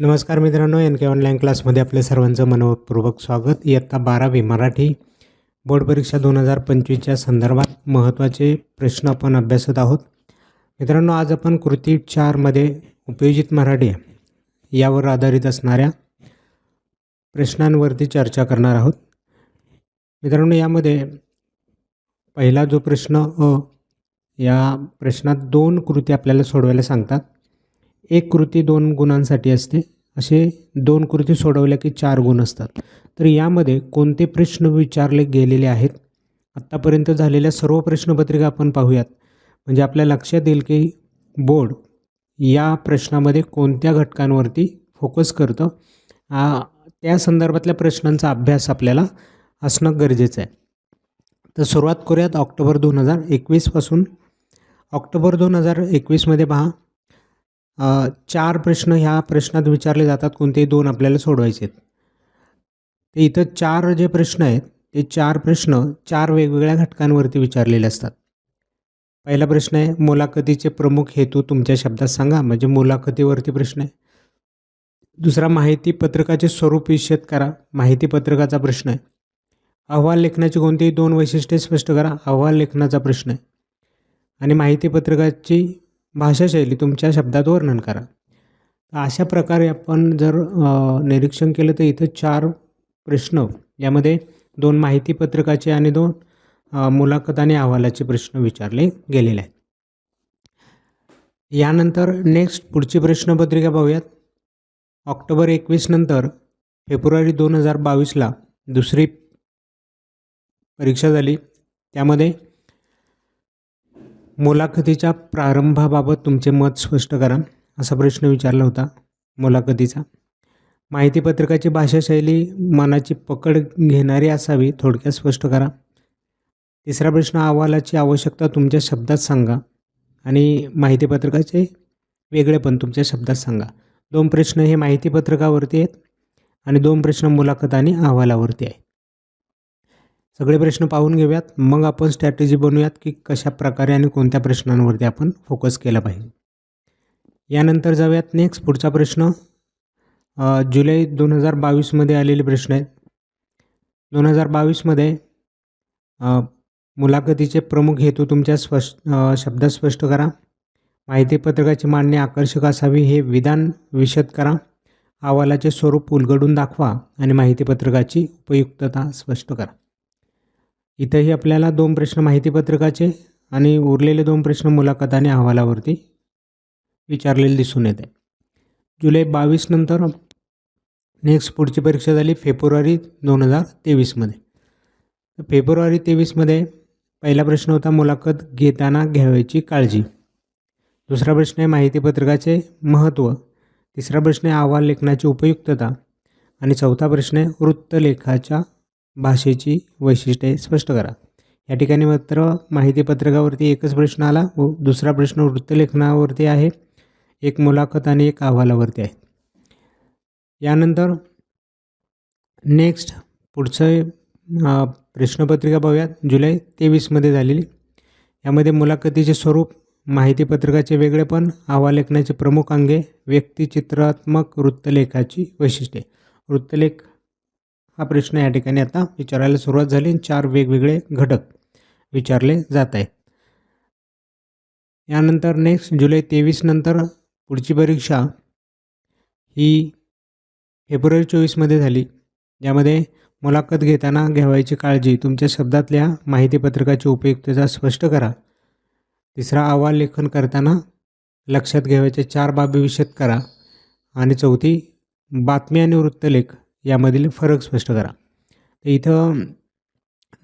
नमस्कार मित्रांनो एन के ऑनलाईन क्लासमध्ये आपल्या सर्वांचं मनपूर्वक स्वागत. इयत्ता बारावी मराठी बोर्ड परीक्षा दोन हजार पंचवीसच्या संदर्भात महत्त्वाचे प्रश्न आपण अभ्यासत आहोत. मित्रांनो आज आपण कृती चारमध्ये उपयोजित मराठी यावर आधारित असणाऱ्या प्रश्नांवरती चर्चा करणार आहोत. मित्रांनो यामध्ये पहिला जो प्रश्न अ या प्रश्नात दोन कृती आपल्याला सोडवायला सांगतात. एक कृती दोन गुणांसाठी असते. असे दोन कृती सोडवल्या की चार गुण असतात. तर यामध्ये कोणते प्रश्न विचारले गेलेले आहेत? आत्तापर्यंत झालेल्या सर्व प्रश्नपत्रिका आपण पाहूयात. म्हणजे आपल्या लक्षात येईल की बोर्ड या प्रश्नामध्ये कोणत्या घटकांवरती फोकस करतं? त्या संदर्भातल्या प्रश्नांचा अभ्यास आपल्याला असणं गरजेचं आहे. तर सुरुवात करूयात ऑक्टोबर दोन हजार एकवीसपासून ऑक्टोबर दोन हजार एकवीसमध्ये पहा. चार प्रश्न ह्या प्रश्नात विचारले जातात कोणतेही दोन आपल्याला सोडवायचे आहेत. ते इथं चार जे प्रश्न आहेत ते चार प्रश्न चार वेगवेगळ्या घटकांवरती विचारलेले असतात. पहिला प्रश्न आहे मुलाखतीचे प्रमुख हेतू तुमच्या शब्दात सांगा म्हणजे मुलाखतीवरती प्रश्न आहे. दुसरा माहिती पत्रकाचे स्वरूप निश्चित करा माहिती पत्रकाचा प्रश्न आहे. अहवाल लेखनाची कोणतीही दोन वैशिष्ट्ये स्पष्ट करा अहवाल लेखनाचा प्रश्न आहे. आणि माहिती पत्रकाची भाषाशैली तुमच्या शब्दात वर्णन करा. अशा प्रकारे आपण जर निरीक्षण केलं तर इथं चार प्रश्न यामध्ये दोन माहिती पत्रकाचे आणि दोन मुलाखत आणि अहवालाचे प्रश्न विचारले गेलेले आहेत. यानंतर नेक्स्ट पुढची प्रश्नपत्रिका पाहूयात. ऑक्टोबर एकवीस नंतर फेब्रुवारी दोन हजार बावीसला दुसरी परीक्षा झाली. त्यामध्ये मुलाखतीच्या प्रारंभाबाबत तुमचे मत स्पष्ट करा असा प्रश्न विचारला होता मुलाखतीचा. माहितीपत्रकाची भाषाशैली मनाची पकड घेणारी असावी थोडक्यात स्पष्ट करा. तिसरा प्रश्न अहवालाची आवश्यकता तुमच्या शब्दात सांगा आणि माहितीपत्रकाचे वेगळे पण तुमच्या शब्दात सांगा. दोन प्रश्न हे माहितीपत्रकावरती आहेत आणि दोन प्रश्न मुलाखत आणि अहवालावरती आहे सगळे प्रश्न पाहून घेऊयात. मग आपण स्ट्रॅटेजी बनवूयात की कशा प्रकारे आणि कोणत्या प्रश्नांवरती आपण फोकस केला पाहिजे. यानंतर जाऊयात नेक्स्ट पुढचा प्रश्न. जुलै दोन हजार बावीसमध्ये आलेले प्रश्न आहेत. दोन हजार बावीसमध्ये मुलाखतीचे प्रमुख हेतू तुमच्या स्पष्ट शब्दात स्पष्ट करा. माहिती पत्रकाची मांडणी आकर्षक असावी हे विधान विशद करा. अहवालाचे स्वरूप उलगडून दाखवा आणि माहितीपत्रकाची उपयुक्तता स्पष्ट करा. इथंही आपल्याला दोन प्रश्न माहिती पत्रकाचे आणि उरलेले दोन प्रश्न मुलाखत आणि अहवालावरती विचारलेले दिसून येते. जुलै बावीस नंतर नेक्स्ट पुढची परीक्षा झाली फेब्रुवारी दोन हजार तेवीसमध्ये तर फेब्रुवारी तेवीसमध्ये पहिला प्रश्न होता मुलाखत घेताना घ्यावयाची काळजी. दुसरा प्रश्न आहे माहिती पत्रकाचे महत्त्व. तिसरा प्रश्न आहे अहवाल लेखनाची उपयुक्तता. आणि चौथा प्रश्न आहे वृत्तलेखाच्या भाषेची वैशिष्ट्ये स्पष्ट करा. या ठिकाणी मात्र माहिती पत्रकावरती एकच प्रश्न आला व दुसरा प्रश्न वृत्तलेखनावरती आहे. एक मुलाखत आणि एक अहवालावरती आहे. यानंतर नेक्स्ट पुढचं प्रश्नपत्रिका पाहूयात जुलै तेवीसमध्ये झालेली. यामध्ये मुलाखतीचे स्वरूप माहिती पत्रकाचे वेगळेपण अहवालेखनाचे प्रमुख अंगे व्यक्तिचित्रात्मक वृत्तलेखाची वैशिष्ट्ये. वृत्तलेख हा प्रश्न या ठिकाणी आता विचारायला सुरुवात झाली चार वेगवेगळे घटक विचारले जात आहेत. यानंतर नेक्स्ट जुलै तेवीस नंतर पुढची परीक्षा ही फेब्रुवारी चोवीसमध्ये झाली. ज्यामध्ये मुलाखत घेताना घ्यावायची काळजी तुमच्या शब्दातल्या माहितीपत्रकाची उपयुक्तता स्पष्ट करा. तिसरा अहवाल लेखन करताना लक्षात घ्यावायच्या चार बाबी विषद करा. आणि चौथी बातमी आणि वृत्तलेख यामधील फरक स्पष्ट करा. तर इथं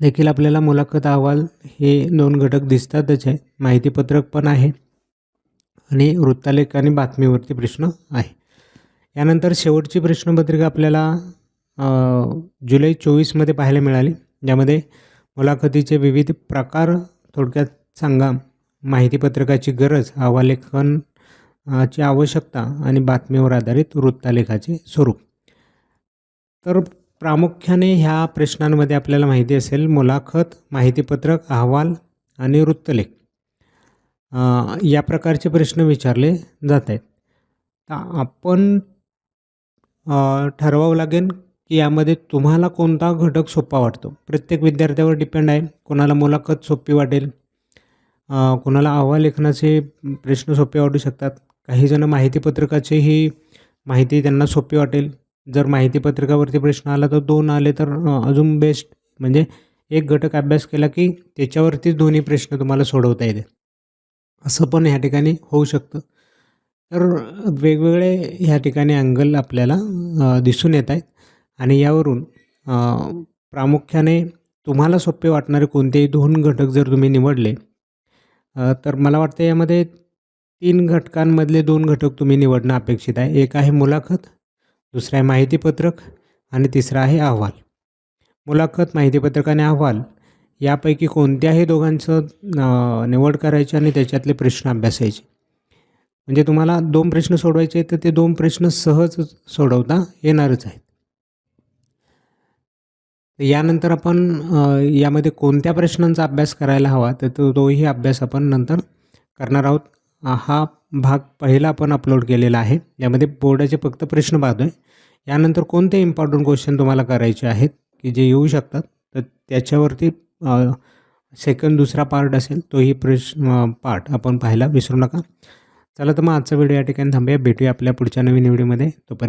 देखील आपल्याला मुलाखत अहवाल हे दोन घटक दिसतातच आहे. माहितीपत्रक पण आहे आणि वृत्तालेख आणि बातमीवरती प्रश्न आहे. यानंतर शेवटची प्रश्नपत्रिका आपल्याला जुलै चोवीसमध्ये पाहायला मिळाली. ज्यामध्ये मुलाखतीचे विविध प्रकार थोडक्यात सांगा माहितीपत्रकाची गरज अहवालेखन ची आवश्यकता आणि बातमीवर आधारित वृत्तालेखाचे स्वरूप. तर प्रामुख्याने ह्या प्रश्नांमध्ये आपल्याला माहिती असेल मुलाखत माहितीपत्रक अहवाल आणि वृत्तलेख. या प्रकारचे प्रश्न विचारले जात आहेत. तर आपण ठरवावं लागेल की यामध्ये तुम्हाला कोणता घटक सोपा वाटतो. प्रत्येक विद्यार्थ्यावर डिपेंड आहे कोणाला मुलाखत सोपी वाटेल. कोणाला अहवाल लेखनाचे प्रश्न सोपे वाटू शकतात. काही जण माहितीपत्रकाचेही माहिती त्यांना सोपी वाटेल. जर माहितीपत्रकावरती प्रश्न आला तर दोन आले तर अजून बेस्ट म्हणजे एक घटक अभ्यास केला की त्याच्यावरतीच दोन्ही प्रश्न तुम्हाला सोडवता येते. असं पण ह्या ठिकाणी होऊ शकतं. तर वेगवेगळे ह्या ठिकाणी अँगल आपल्याला दिसून येत आहेत. आणि यावरून प्रामुख्याने तुम्हाला सोपे वाटणारे कोणतेही दोन घटक जर तुम्ही निवडले तर मला वाटतं यामध्ये तीन घटकांमधले दोन घटक तुम्ही निवडणं अपेक्षित आहे. एक आहे मुलाखत दुसरं आहे माहितीपत्रक आणि तिसरा आहे अहवाल. मुलाखत माहितीपत्रक आणि अहवाल यापैकी कोणत्याही दोघांचं निवड करायची आणि त्याच्यातले प्रश्न अभ्यासायचे. म्हणजे तुम्हाला दोन प्रश्न सोडवायचे आहेत तर ते दोन प्रश्न सहज सोडवता येणारच आहेत. यानंतर आपण यामध्ये कोणत्या प्रश्नांचा अभ्यास करायला हवा तर तो तोही अभ्यास आपण नंतर करणार आहोत. हा भाग पहिला आपण अपलोड केलेला आहे. यामध्ये बोर्डाचे फक्त प्रश्न पाहतो आहे यानंतर कोणते इम्पॉर्टंट क्वेश्चन तुम्हाला करायचे आहेत की जे येऊ शकतात तर त्याच्यावरती सेकंड दुसरा पार्ट असेल तोही प्रश्न पार्ट आपण पाहायला विसरू नका. चला तर मग आजचा व्हिडिओ या ठिकाणी थांबूया. भेटूया आपल्या पुढच्या नवीन व्हिडिओमध्ये तोपर्यंत